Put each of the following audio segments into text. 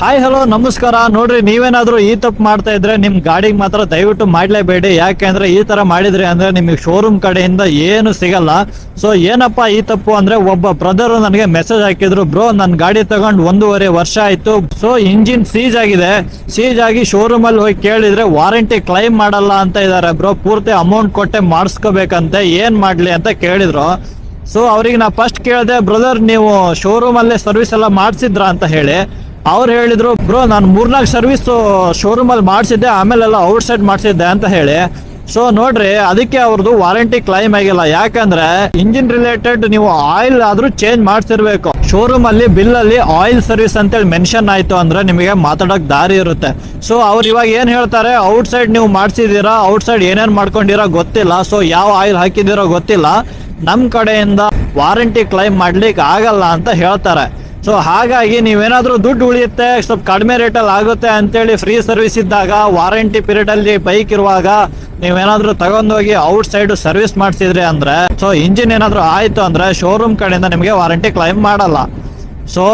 Hi hello ನಮಸ್ಕಾರ. ನೋಡ್ರಿ, ನೀವೇನಾದ್ರೂ ಈ ತಪ್ಪು ಮಾಡ್ತಾ ಇದ್ರೆ ನಿಮ್ ಗಾಡಿಗೆ ಮಾತ್ರ ದಯವಿಟ್ಟು ಮಾಡ್ಲೇಬೇಡಿ. ಯಾಕೆಂದ್ರೆ ಈ ತರ ಮಾಡಿದ್ರಿ ಅಂದ್ರೆ ನಿಮಗೆ ಶೋರೂಮ್ ಕಡೆಯಿಂದ ಏನು ಸಿಗಲ್ಲ. ಸೊ ಏನಪ್ಪಾ ಈ ತಪ್ಪು ಅಂದ್ರೆ ಒಬ್ಬ ಬ್ರದರ್ ನನಗೆ ಮೆಸೇಜ್ ಹಾಕಿದ್ರು ಬ್ರೋ ನನ್ನ ಗಾಡಿ ತಗೊಂಡ್ ಒಂದೂವರೆ ವರ್ಷ ಆಯ್ತು. ಸೊ ಇಂಜಿನ್ ಸೀಜ್ ಆಗಿದೆ. ಸೀಜ್ ಆಗಿ ಶೋರೂಮ್ ಅಲ್ಲಿ ಹೋಗಿ ಕೇಳಿದ್ರೆ ವಾರಂಟಿ ಕ್ಲೈಮ್ ಮಾಡಲ್ಲ ಅಂತ ಇದಾರೆ ಬ್ರೋ ಪೂರ್ತಿ ಅಮೌಂಟ್ ಕೊಟ್ಟೆ ಮಾಡಿಸ್ಕೋಬೇಕಂತೆ. ಏನ್ ಮಾಡ್ಲಿ ಅಂತ ಕೇಳಿದ್ರು. ಸೊ ಅವ್ರಿಗೆ ನಾ ಫಸ್ಟ್ ಕೇಳಿದೆ ಬ್ರದರ್ ನೀವು ಶೋರೂಮ್ ಅಲ್ಲೇ ಸರ್ವಿಸ್ ಎಲ್ಲ ಮಾಡಿಸಿದ್ರ? ಅಂತ ಹೇಳಿ. ಅವ್ರು ಹೇಳಿದ್ರು, ಬ್ರೋ, ನಾನು ಮೂರ್ನಾಲ್ಕು ಸರ್ವಿಸ್ ಶೋರೂಮ್ ಅಲ್ಲಿ ಮಾಡಿಸಿದ್ದೆ, ಆಮೇಲೆಲ್ಲ ಔಟ್ ಸೈಡ್ ಮಾಡಿಸಿದ್ದೆ ಅಂತ ಹೇಳಿ. ಸೊ ನೋಡ್ರಿ, ಅದಕ್ಕೆ ಅವ್ರದ್ದು ವಾರಂಟಿ ಕ್ಲೈಮ್ ಆಗಿಲ್ಲ. ಯಾಕಂದ್ರೆ ಇಂಜಿನ್ ರಿಲೇಟೆಡ್ ನೀವು ಆಯಿಲ್ ಆದ್ರೂ ಚೇಂಜ್ ಮಾಡ್ತಿರ್ಬೇಕು ಶೋರೂಮ್ ಅಲ್ಲಿ ಬಿಲ್ ಅಲ್ಲಿ ಆಯಿಲ್ ಸರ್ವಿಸ್ ಅಂತೇಳಿ ಮೆನ್ಷನ್ ಆಯ್ತು ಅಂದ್ರೆ ನಿಮಗೆ ಮಾತಾಡಕ್ ದಾರಿ ಇರುತ್ತೆ. ಸೊ ಅವ್ರು ಇವಾಗ ಏನ್ ಹೇಳ್ತಾರೆ ಔಟ್ ಸೈಡ್ ನೀವು ಮಾಡ್ಸಿದೀರಾ ಔಟ್ ಸೈಡ್ ಏನೇನ್ ಮಾಡ್ಕೊಂಡಿರೋ ಗೊತ್ತಿಲ್ಲ. ಸೊ ಯಾವ ಆಯಿಲ್ ಹಾಕಿದಿರೋ ಗೊತ್ತಿಲ್ಲ. ನಮ್ ಕಡೆಯಿಂದ ವಾರಂಟಿ ಕ್ಲೈಮ್ ಮಾಡ್ಲಿಕ್ಕೆ ಆಗಲ್ಲ ಅಂತ ಹೇಳ್ತಾರೆ. ಸೊ ಹಾಗಾಗಿ ನೀವೇನಾದರೂ ದುಡ್ಡು ಉಳಿಯುತ್ತೆ, ಸ್ವಲ್ಪ ಕಡಿಮೆ ರೇಟಲ್ಲಿ ಆಗುತ್ತೆ ಅಂತೇಳಿ ಫ್ರೀ ಸರ್ವಿಸ್ ಇದ್ದಾಗ ವಾರಂಟಿ ಪೀರಿಯಡಲ್ಲಿ ಬೈಕ್ ಇರುವಾಗ ನೀವೇನಾದರೂ ತಗೊಂಡೋಗಿ ಔಟ್ ಸೈಡ್ ಸರ್ವಿಸ್ ಮಾಡಿಸಿದ್ರಿ ಅಂದ್ರೆ ಸೊ ಇಂಜಿನ್ ಏನಾದರೂ ಆಯಿತು ಅಂದ್ರೆ ಶೋರೂಮ್ ಕಡೆಯಿಂದ ನಿಮಗೆ ವಾರಂಟಿ ಕ್ಲೈಮ್ ಮಾಡಲ್ಲ. ಸೊ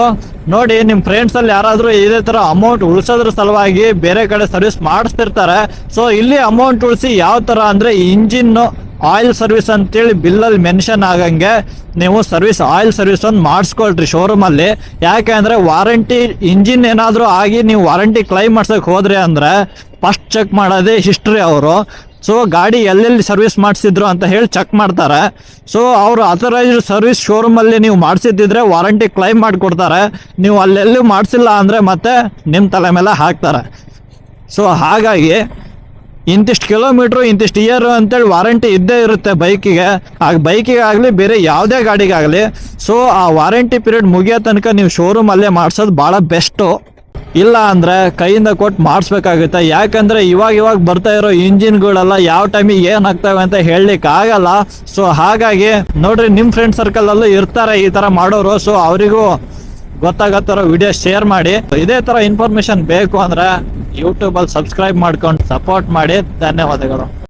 ನೋಡಿ ನಿಮ್ಮ ಫ್ರೆಂಡ್ಸ್ ಅಲ್ಲಿ ಯಾರಾದ್ರೂ ಇದೇ ತರ ಅಮೌಂಟ್ ಉಳಿಸೋದ್ರ ಸಲುವಾಗಿ ಬೇರೆ ಕಡೆ ಸರ್ವಿಸ್ ಮಾಡಿಸ್ತಿರ್ತಾರೆ. ಸೊ ಇಲ್ಲಿ ಅಮೌಂಟ್ ಉಳಿಸಿ ಯಾವ ತರ ಅಂದ್ರೆ ಇಂಜಿನ್ ಆಯಿಲ್ ಸರ್ವಿಸ್ ಅಂತೇಳಿ ಬಿಲ್ಲಲ್ಲಿ ಮೆನ್ಷನ್ ಆಗಂಗೆ ನೀವು ಸರ್ವಿಸ್, ಆಯಿಲ್ ಸರ್ವಿಸ್ ಒಂದು ಮಾಡಿಸ್ಕೊಳ್ರಿ ಶೋರೂಮಲ್ಲಿ. ಯಾಕೆ ಅಂದರೆ ವಾರಂಟಿ ಇಂಜಿನ್ ಏನಾದರೂ ಆಗಿ ನೀವು ವಾರಂಟಿ ಕ್ಲೈಮ್ ಮಾಡ್ಸೋಕೆ ಹೋದ್ರೆ ಅಂದರೆ ಫಸ್ಟ್ ಚೆಕ್ ಮಾಡೋದೇ ಹಿಸ್ಟ್ರಿ ಅವರು. ಸೊ ಗಾಡಿ ಎಲ್ಲೆಲ್ಲಿ ಸರ್ವಿಸ್ ಮಾಡಿಸಿದ್ರು ಅಂತ ಹೇಳಿ ಚೆಕ್ ಮಾಡ್ತಾರೆ. ಸೊ ಅವರು ಅಥರೈಸ್ಡ್ ಸರ್ವಿಸ್ ಶೋರೂಮಲ್ಲಿ ನೀವು ಮಾಡಿಸಿದ್ದಿದ್ರೆ ವಾರಂಟಿ ಕ್ಲೈಮ್ ಮಾಡಿಕೊಡ್ತಾರೆ. ನೀವು ಅಲ್ಲೆಲ್ಲೂ ಮಾಡಿಸಿಲ್ಲ ಅಂದರೆ ಮತ್ತೆ ನಿಮ್ಮ ತಲೆ ಮೇಲೆ ಹಾಕ್ತಾರೆ. ಸೊ ಹಾಗಾಗಿ ಇಂತಿಷ್ಟು ಕಿಲೋಮೀಟ್ರು ಇಂತಿಷ್ಟು ಇಯರ್ ಅಂತೇಳಿ ವಾರಂಟಿ ಇದ್ದೇ ಇರುತ್ತೆ ಬೈಕಿಗೆ ಆ ಬೈಕಿಗೆ ಆಗಲಿ ಬೇರೆ ಯಾವುದೇ ಗಾಡಿಗಾಗಲಿ. ಸೊ ಆ ವಾರಂಟಿ ಪೀರಿಯಡ್ ಮುಗಿಯೋ ತನಕ ನೀವು ಶೋರೂಮಲ್ಲೇ ಮಾಡಿಸೋದು ಭಾಳ ಬೆಸ್ಟು ಇಲ್ಲ ಅಂದರೆ ಕೈಯಿಂದ ಕೊಟ್ಟು ಮಾಡಿಸ್ಬೇಕಾಗುತ್ತೆ. ಯಾಕಂದರೆ ಇವಾಗ ಇವಾಗ ಬರ್ತಾ ಇರೋ ಇಂಜಿನ್ಗಳೆಲ್ಲ ಯಾವ ಟೈಮಿಗೆ ಏನು ಅಂತ ಹೇಳಲಿಕ್ಕೆ ಆಗಲ್ಲ. ಸೊ ಹಾಗಾಗಿ ನೋಡ್ರಿ ನಿಮ್ಮ ಫ್ರೆಂಡ್ ಸರ್ಕಲಲ್ಲೂ ಇರ್ತಾರೆ ಈ ಥರ ಮಾಡೋರು. ಸೊ ಅವರಿಗೂ ಗೊತ್ತಾಗತ್ತಾರ ವಿಡಿಯೋ ಶೇರ್ ಮಾಡಿ. ಇದೇ ತರ ಇನ್ಫಾರ್ಮೇಶನ್ ಬೇಕು ಅಂದ್ರೆ ಯೂಟ್ಯೂಬ್ ಅಲ್ಲಿ ಸಬ್ಸ್ಕ್ರೈಬ್ ಮಾಡ್ಕೊಂಡು ಸಪೋರ್ಟ್ ಮಾಡಿ. ಧನ್ಯವಾದಗಳು.